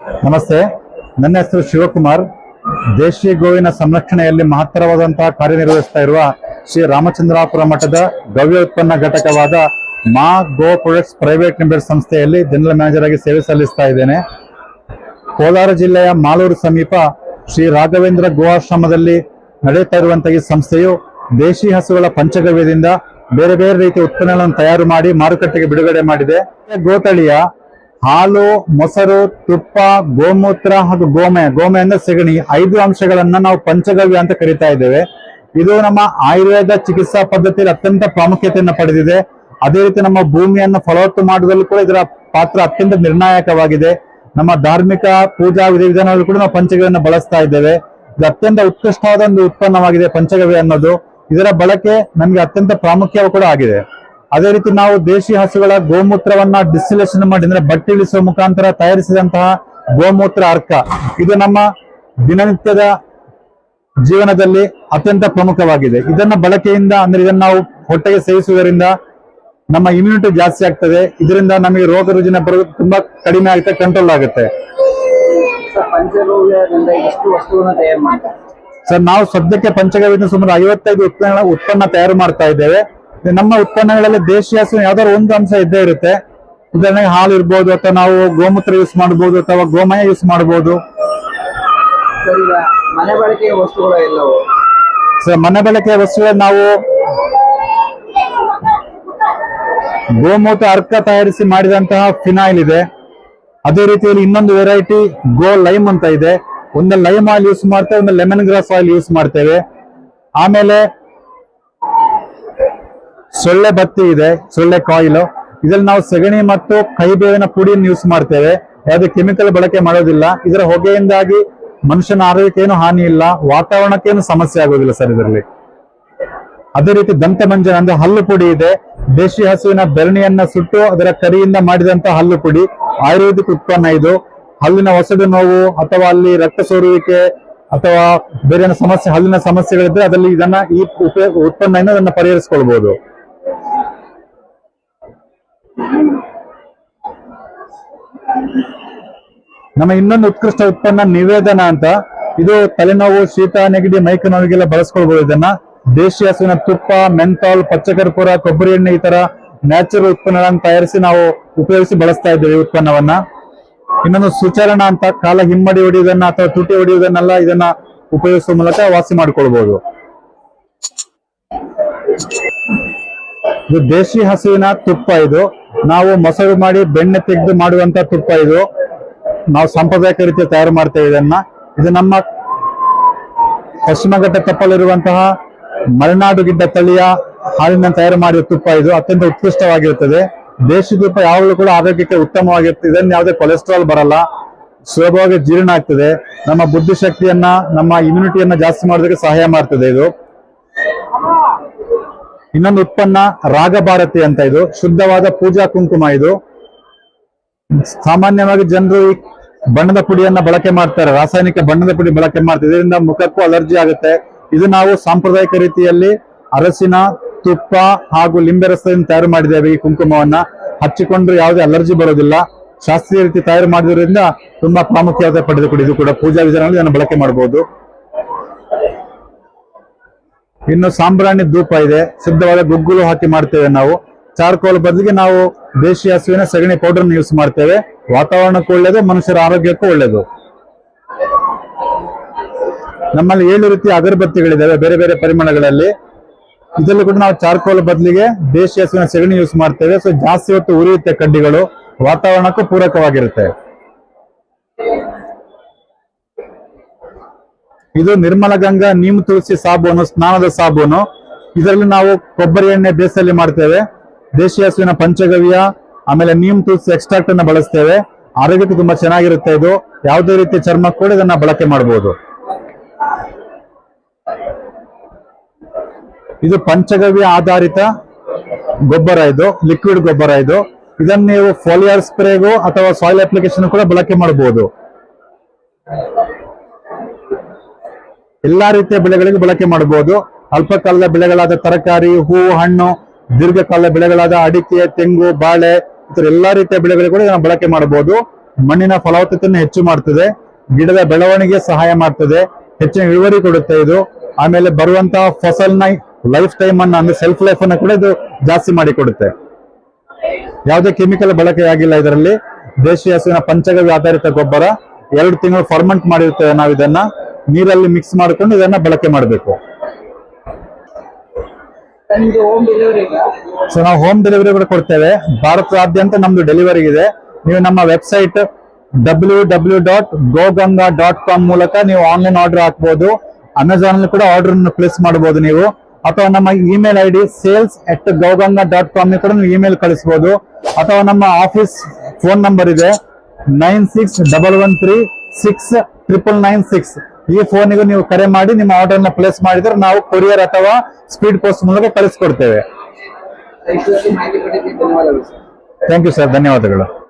ನಮಸ್ತೆ. ನನ್ನ ಹೆಸರು ಶಿವಕುಮಾರ್. ದೇಶೀಯ ಗೋವಿನ ಸಂರಕ್ಷಣೆಯಲ್ಲಿ ಮಹತ್ತರವಾದಂತಹ ಕಾರ್ಯನಿರ್ವಹಿಸ್ತಾ ಇರುವ ಶ್ರೀ ರಾಮಚಂದ್ರಾಪುರ ಮಠದ ಗವ್ಯ ಉತ್ಪನ್ನ ಘಟಕವಾದ Maa Go products private limited ಸಂಸ್ಥೆಯಲ್ಲಿ ಜನರಲ್ ಮ್ಯಾನೇಜರ್ ಆಗಿ ಸೇವೆ ಸಲ್ಲಿಸ್ತಾ ಇದ್ದೇನೆ. ಕೋಲಾರ ಜಿಲ್ಲೆಯ ಮಾಲೂರು ಸಮೀಪ ಶ್ರೀ ರಾಘವೇಂದ್ರ ಗೋವಾಶ್ರಮದಲ್ಲಿ ನಡೆಯುತ್ತಾ ಇರುವಂತಹ ಈ ಸಂಸ್ಥೆಯು ದೇಶಿ ಹಸುಗಳ ಪಂಚಗವ್ಯದಿಂದ ಬೇರೆ ಬೇರೆ ರೀತಿಯ ಉತ್ಪನ್ನಗಳನ್ನು ತಯಾರು ಮಾಡಿ ಮಾರುಕಟ್ಟೆಗೆ ಬಿಡುಗಡೆ ಮಾಡಿದೆ. ಗೋತಳಿಯ ಹಾಲು, ಮೊಸರು, ತುಪ್ಪ, ಗೋಮೂತ್ರ ಹಾಗೂ ಗೋಮಯ. ಗೋಮಯ ಅಂದ್ರೆ ಸೆಗಣಿ. ಐದು ಅಂಶಗಳನ್ನ ನಾವು ಪಂಚಗವ್ಯ ಅಂತ ಕರಿತಾ ಇದ್ದೇವೆ. ಇದು ನಮ್ಮ ಆಯುರ್ವೇದ ಚಿಕಿತ್ಸಾ ಪದ್ಧತಿಯಲ್ಲಿ ಅತ್ಯಂತ ಪ್ರಾಮುಖ್ಯತೆಯನ್ನು ಪಡೆದಿದೆ. ಅದೇ ರೀತಿ ನಮ್ಮ ಭೂಮಿಯನ್ನು ಫಲವತ್ತು ಮಾಡುವುದಲ್ಲೂ ಕೂಡ ಇದರ ಪಾತ್ರ ಅತ್ಯಂತ ನಿರ್ಣಾಯಕವಾಗಿದೆ. ನಮ್ಮ ಧಾರ್ಮಿಕ ಪೂಜಾ ವಿಧಿವಿಧಾನಗಳು ಕೂಡ ನಾವು ಪಂಚಗವ್ಯವನ್ನು ಬಳಸ್ತಾ ಇದ್ದೇವೆ. ಇದು ಅತ್ಯಂತ ಉತ್ಕೃಷ್ಟವಾದ ಒಂದು ಉತ್ಪನ್ನವಾಗಿದೆ ಪಂಚಗವ್ಯ ಅನ್ನೋದು. ಇದರ ಬಳಕೆ ನಮಗೆ ಅತ್ಯಂತ ಪ್ರಾಮುಖ್ಯವೂ ಕೂಡ ಆಗಿದೆ. ಅದೇ ರೀತಿ ನಾವು ದೇಶಿ ಹಸುಗಳ ಗೋಮೂತ್ರವನ್ನ ಡಿಸ್ಟಿಲೇಷನ್ ಮಾಡಿ ಅಂದ್ರೆ ಬಟ್ಟೆ ಇಳಿಸುವ ಮುಖಾಂತರ ತಯಾರಿಸಿದಂತಹ ಗೋಮೂತ್ರ ಅರ್ಕ ಇದು ನಮ್ಮ ದಿನನಿತ್ಯದ ಜೀವನದಲ್ಲಿ ಅತ್ಯಂತ ಪ್ರಮುಖವಾಗಿದೆ. ಇದನ್ನ ಬಳಕೆಯಿಂದ ಅಂದ್ರೆ ಇದನ್ನ ನಾವು ಹೊಟ್ಟೆಗೆ ಸೇವಿಸುವುದರಿಂದ ನಮ್ಮ ಇಮ್ಯುನಿಟಿ ಜಾಸ್ತಿ ಆಗ್ತದೆ. ಇದರಿಂದ ನಮಗೆ ರೋಗ ರುಜಿನ ಬರೋದು ತುಂಬಾ ಕಡಿಮೆ ಆಗುತ್ತೆ ಕಂಟ್ರೋಲ್ ಆಗುತ್ತೆ. ಸರ್ ನಾವು ಸದ್ಯಕ್ಕೆ ಪಂಚಗವ್ಯದಿಂದ ಸುಮಾರು ಐವತ್ತೈದು ಉತ್ಪನ್ನ ಉತ್ಪನ್ನ ತಯಾರು ಮಾಡ್ತಾ ಇದ್ದೇವೆ. ಇದು ನಮ್ಮ ಉತ್ಪನ್ನಗಳಲ್ಲಿ ದೇಶಿ ಹಸು ಯಾವ್ದಾದ್ರು ಒಂದು ಅಂಶ ಇದ್ದೇ ಇರುತ್ತೆ. ಉದಾಹರಣೆಗೆ ಹಾಲು ಇರ್ಬೋದು ಅಥವಾ ನಾವು ಗೋಮೂತ್ರ ಯೂಸ್ ಮಾಡಬಹುದು ಅಥವಾ ಗೋಮಯ ಯೂಸ್ ಮಾಡಬಹುದು ಸರ್ ಈಗ ಮನೆ ಬಳಕೆಯ ವಸ್ತುಗಳು ಎಲ್ಲವು? ಸರ್ ಮನೆ ಬಳಕೆಯ ವಸ್ತುಗಳು ನಾವು ಗೋಮೂತ್ರ ಅರ್ಕ ತಯಾರಿಸಿ ಮಾಡಿದಂತಹ ಫಿನಾಯಿಲ್ ಇದೆ. ಅದೇ ರೀತಿಯಲ್ಲಿ ಇನ್ನೊಂದು ವೆರೈಟಿ ಗೋ ಲೈಮ್ ಅಂತ ಇದೆ. ಒಂದು ಲೈಮ್ ಆಯಿಲ್ ಯೂಸ್ ಮಾಡ್ತೇವೆ ಒಂದು ಲೆಮನ್ ಗ್ರಾಸ್ ಆಯಿಲ್ ಯೂಸ್ ಮಾಡ್ತೇವೆ. ಆಮೇಲೆ ಸೊಳ್ಳೆ ಬತ್ತಿ ಇದೆ, ಸೊಳ್ಳೆ ಕಾಯಿಲು. ಇದ್ರಲ್ಲಿ ನಾವು ಸೆಗಣಿ ಮತ್ತು ಕೈಬೇವಿನ ಪುಡಿಯನ್ನು ಯೂಸ್ ಮಾಡ್ತೇವೆ. ಯಾವುದೇ ಕೆಮಿಕಲ್ ಬಳಕೆ ಮಾಡೋದಿಲ್ಲ. ಇದರ ಹೊಗೆಯಿಂದಾಗಿ ಮನುಷ್ಯನ ಆರೋಗ್ಯಕ್ಕೇನು ಹಾನಿ ಇಲ್ಲ, ವಾತಾವರಣಕ್ಕೇನು ಸಮಸ್ಯೆ ಆಗೋದಿಲ್ಲ ಸರ್ ಇದರಲ್ಲಿ. ಅದೇ ರೀತಿ ದಂತಮಂಜನ ಅಂದ್ರೆ ಹಲ್ಲು ಪುಡಿ ಇದೆ. ದೇಶಿ ಹಸುವಿನ ಬೆರಣಿಯನ್ನ ಸುಟ್ಟು ಅದರ ಕರಿಯಿಂದ ಮಾಡಿದಂತ ಹಲ್ಲು ಪುಡಿ. ಆಯುರ್ವೇದಿಕ್ ಉತ್ಪನ್ನ ಇದು. ಹಲ್ಲಿನ ಒಸಡು ನೋವು ಅಥವಾ ಅಲ್ಲಿ ರಕ್ತ ಸೋರುವಿಕೆ ಅಥವಾ ಬೇರೆ ಸಮಸ್ಯೆ, ಹಲ್ಲಿನ ಸಮಸ್ಯೆಗಳಿದ್ರೆ ಅದರಲ್ಲಿ ಇದನ್ನ ಈ ಉತ್ಪನ್ನ ಅದನ್ನ ಪರಿಹರಿಸಿಕೊಳ್ಬಹುದು ನಮ್ಮ ಇನ್ನೊಂದು ಉತ್ಕೃಷ್ಟ ಉತ್ಪನ್ನ ನಿವೇದನ ಅಂತ. ಇದು ತಲೆನೋವು, ಶೀತ, ನೆಗಡಿ, ಮೈಕ ನೋವಿಗೆಲ್ಲ ಬಳಸ್ಕೊಳ್ಬಹುದು ಇದನ್ನ ದೇಶಿ ಹಸುವಿನ ತುಪ್ಪ, ಮೆಂಥಾಲ್, ಪಚ್ಚಕರ್ಪೂರ, ಕೊಬ್ಬರಿ ಎಣ್ಣೆ ಈ ತರ ನ್ಯಾಚುರಲ್ ಉತ್ಪನ್ನಗಳನ್ನು ತಯಾರಿಸಿ ನಾವು ಉಪಯೋಗಿಸಿ ಬಳಸ್ತಾ ಇದ್ದೇವೆ ಈ ಉತ್ಪನ್ನವನ್ನ. ಇನ್ನೊಂದು ಸುಚಾರಣ ಅಂತ, ಕಾಲ ಹಿಮ್ಮಡಿ ಹೊಡೆಯುವುದನ್ನ ಅಥವಾ ತುಟಿ ಹೊಡೆಯುವುದನ್ನೆಲ್ಲ, ಇದನ್ನ ಉಪಯೋಗಿಸುವ ಮೂಲಕ ವಾಸಿ ಮಾಡಿಕೊಳ್ಬಹುದು ಇದು ದೇಶಿ ಹಸುವಿನ ತುಪ್ಪ ಇದು. ನಾವು ಮೊಸರು ಮಾಡಿ ಬೆಣ್ಣೆ ತೆಗೆದು ಮಾಡುವಂತ ತುಪ್ಪ ಇದು. ನಾವು ಸಾಂಪ್ರದಾಯಿಕ ರೀತಿಯ ತಯಾರು ಮಾಡ್ತೇವೆ ಇದನ್ನ. ಇದು ನಮ್ಮ ಪಶ್ಚಿಮ ಘಟ್ಟ ತಪ್ಪಲಿರುವಂತಹ ಮಲೆನಾಡು ಗಿಡ್ಡ ತಳಿಯ ಹಾಲಿನ ತಯಾರು ಮಾಡಿದ ತುಪ್ಪ ಇದು. ಅತ್ಯಂತ ಉತ್ಕೃಷ್ಟವಾಗಿರುತ್ತದೆ. ದೇಶಿ ತುಪ್ಪ ಯಾವಾಗಲೂ ಕೂಡ ಆರೋಗ್ಯಕ್ಕೆ ಉತ್ತಮವಾಗಿರುತ್ತೆ. ಇದನ್ನ ಯಾವುದೇ ಕೊಲೆಸ್ಟ್ರಾಲ್ ಬರಲ್ಲ. ಸುಲಭವಾಗಿ ಜೀರ್ಣ ಆಗ್ತದೆ. ನಮ್ಮ ಬುದ್ಧಿಶಕ್ತಿಯನ್ನ, ನಮ್ಮ ಇಮ್ಯುನಿಟಿಯನ್ನ ಜಾಸ್ತಿ ಮಾಡೋದಕ್ಕೆ ಸಹಾಯ ಮಾಡ್ತದೆ ಇದು. ಇನ್ನೊಂದು ಉತ್ಪನ್ನ ರಾಗಭಾರತಿ ಅಂತ ಇದು. ಶುದ್ಧವಾದ ಪೂಜಾ ಕುಂಕುಮ ಇದು. ಸಾಮಾನ್ಯವಾಗಿ ಜನರು ಬಣ್ಣದ ಪುಡಿಯನ್ನ ಬಳಕೆ ಮಾಡ್ತಾರೆ. ರಾಸಾಯನಿಕ ಬಣ್ಣದ ಪುಡಿ ಬಳಕೆ ಮಾಡ್ತಾರೆ. ಇದರಿಂದ ಮುಖಕ್ಕೂ ಅಲರ್ಜಿ ಆಗುತ್ತೆ. ಇದು ನಾವು ಸಾಂಪ್ರದಾಯಿಕ ರೀತಿಯಲ್ಲಿ ಅರಸಿನ ತುಪ್ಪ ಹಾಗೂ ಲಿಂಬೆ ರಸದಿಂದ ತಯಾರು ಮಾಡಿದ್ದೇವೆ ಈ ಕುಂಕುಮವನ್ನ. ಹಚ್ಚಿಕೊಂಡ್ರೆ ಯಾವುದೇ ಅಲರ್ಜಿ ಬರೋದಿಲ್ಲ. ಶಾಸ್ತ್ರೀಯ ರೀತಿ ತಯಾರು ಮಾಡಿದ್ರಿಂದ ತುಂಬಾ ಪ್ರಾಮುಖ್ಯತೆ ಪಡೆದುಕೊಂಡಿದ್ದು ಕೂಡ ಪೂಜಾ ವಿಧಾನದಲ್ಲಿ ಇದನ್ನು ಬಳಕೆ ಮಾಡಬಹುದು. ಇನ್ನು ಸಾಂಬ್ರಾಣಿ ಧೂಪ ಇದೆ. ಸಿದ್ಧವಾದ ಗುಗ್ಗುಲು ಹಾಕಿ ಮಾಡ್ತೇವೆ ನಾವು. ಚಾರ್ಕೋಲ್ ಬದಲಿಗೆ ನಾವು ದೇಶಿ ಹಸುವಿನ ಸಗಣಿ ಪೌಡರ್ ಯೂಸ್ ಮಾಡ್ತೇವೆ. ವಾತಾವರಣಕ್ಕೂ ಒಳ್ಳೇದು, ಮನುಷ್ಯರ ಆರೋಗ್ಯಕ್ಕೂ ಒಳ್ಳೇದು. ನಮ್ಮಲ್ಲಿ ಏಳು ರೀತಿಯ ಅಗರಬತ್ತಿಗಳಿದ್ದಾವೆ ಬೇರೆ ಬೇರೆ ಪರಿಮಳಗಳಲ್ಲಿ. ಇದರಲ್ಲೂ ಕೂಡ ನಾವು ಚಾರ್ಕೋಲ್ ಬದಲಿಗೆ ದೇಶಿ ಹಸುವಿನ ಸಗಣಿ ಯೂಸ್ ಮಾಡ್ತೇವೆ. ಸೊ ಜಾಸ್ತಿ ಹೊತ್ತು ಉರಿಯುತ್ತೆ ಕಡ್ಡಿಗಳು, ವಾತಾವರಣಕ್ಕೂ ಪೂರಕವಾಗಿರುತ್ತೆ. ಇದು ನಿರ್ಮಲ ಗಂಗಾ ನೀಮ್ ತುಳಸಿ ಸಾಬೂನು, ಸ್ನಾನದ ಸಾಬೂನು. ಇದರಲ್ಲಿ ನಾವು ಕೊಬ್ಬರಿ ಎಣ್ಣೆ ಬೇಸಲ್ಲಿ ಮಾಡ್ತೇವೆ. ದೇಶೀಯ ಹಸುವಿನ ಪಂಚಗವ್ಯ, ಆಮೇಲೆ ನೀಮ್ ತುಳಸಿ ಎಕ್ಸ್ಟ್ರಾಕ್ಟ್ ಅನ್ನ ಬಳಸ್ತೇವೆ. ಆರೋಗ್ಯಕ್ಕೆ ತುಂಬಾ ಚೆನ್ನಾಗಿರುತ್ತೆ ಇದು. ಯಾವುದೇ ರೀತಿಯ ಚರ್ಮ ಕೂಡ ಇದನ್ನ ಬಳಕೆ ಮಾಡಬಹುದು ಇದು ಪಂಚಗವ್ಯ ಆಧಾರಿತ ಗೊಬ್ಬರ ಇದು ಲಿಕ್ವಿಡ್ ಗೊಬ್ಬರ ಇದು. ಇದನ್ನು ನೀವು ಫೋಲಿಯರ್ ಸ್ಪ್ರೇಗೂ ಅಥವಾ ಸಾಯಿಲ್ ಅಪ್ಲಿಕೇಶನ್ ಕೂಡ ಬಳಕೆ ಮಾಡಬಹುದು ಎಲ್ಲಾ ರೀತಿಯ ಬೆಳೆಗಳಿಗೆ ಬಳಕೆ ಮಾಡಬಹುದು. ಅಲ್ಪಕಾಲದ ಬೆಳೆಗಳಾದ ತರಕಾರಿ ಹೂವು ಹಣ್ಣು, ದೀರ್ಘಕಾಲದ ಬೆಳೆಗಳಾದ ಅಡಿಕೆ, ತೆಂಗು, ಬಾಳೆ ಇತರ ಎಲ್ಲಾ ರೀತಿಯ ಬೆಳೆಗಳಿಗೆ ಕೂಡ ಇದನ್ನು ಬಳಕೆ ಮಾಡಬಹುದು. ಮಣ್ಣಿನ ಫಲವತ್ತತೆಯನ್ನು ಹೆಚ್ಚು ಮಾಡ್ತದೆ. ಗಿಡದ ಬೆಳವಣಿಗೆ ಸಹಾಯ ಮಾಡ್ತದೆ. ಹೆಚ್ಚಿನ ಇಳುವರಿ ಕೊಡುತ್ತೆ ಇದು. ಆಮೇಲೆ ಬರುವಂತಹ ಫಸಲ್ನ ಲೈಫ್ ಟೈಮ್ ಅನ್ನ, ಅಂದ್ರೆ ಸೆಲ್ಫ್ ಲೈಫ್ ಅನ್ನ ಕೂಡ ಇದು ಜಾಸ್ತಿ ಮಾಡಿ ಕೊಡುತ್ತೆ. ಯಾವುದೇ ಕೆಮಿಕಲ್ ಬಳಕೆ ಆಗಿಲ್ಲ ಇದರಲ್ಲಿ. ದೇಶೀಯ ಹಸುವಿನ ಪಂಚಗವ್ಯ ಆಧಾರಿತ ಗೊಬ್ಬರ. ಎರಡು ತಿಂಗಳು ಫರ್ಮೆಂಟ್ ಮಾಡಿರ್ತೇವೆ ನಾವು ಇದನ್ನ ನೀರಲ್ಲಿ ಮಿಕ್ಸ್ ಮಾಡ್ಕೊಂಡು ಇದನ್ನ ಬಳಕೆ ಮಾಡಬೇಕು. ನಿಮ್ದು ಹೋಮ್ ಡೆಲಿವರಿ ಸೊ ನಾವು ಹೋಮ್ ಡೆಲಿವರಿ ಕೂಡ ಕೊಡ್ತೇವೆ. ಭಾರತದಾದ್ಯಂತ ನಮ್ದು ಡೆಲಿವರಿ ಇದೆ. ನೀವು ನಮ್ಮ website W W dot Goganga dot com ಮೂಲಕ ನೀವು ಆನ್ಲೈನ್ ಆರ್ಡರ್ ಹಾಕ್ಬೋದು. ಅಮೆಝಾನ್ ಅಲ್ಲಿ ಕೂಡ ಆರ್ಡರ್ ಪ್ಲೇಸ್ ಮಾಡಬಹುದು ನೀವು. ಅಥವಾ ನಮ್ಮ email I D sales at Gauganga dot com ಕೂಡ ನೀವು ಇಮೇಲ್ ಕಳಿಸಬಹುದು ಅಥವಾ ನಮ್ಮ ಆಫೀಸ್ ಫೋನ್ ನಂಬರ್ ಇದೆ. Nine six double one three six triple nine six ಈ ಫೋನಿಗೂ ನೀವು ಕರೆ ಮಾಡಿ ನಿಮ್ಮ ಆರ್ಡರ್ನ ಪ್ಲೇಸ್ ಮಾಡಿದ್ರೆ ನಾವು ಕೊರಿಯರ್ ಅಥವಾ ಸ್ಪೀಡ್ ಪೋಸ್ಟ್ ಮೂಲಕ ಕಳಿಸ್ಕೊಡ್ತೇವೆ. ಥ್ಯಾಂಕ್ ಯು ಸರ್ ಧನ್ಯವಾದಗಳು.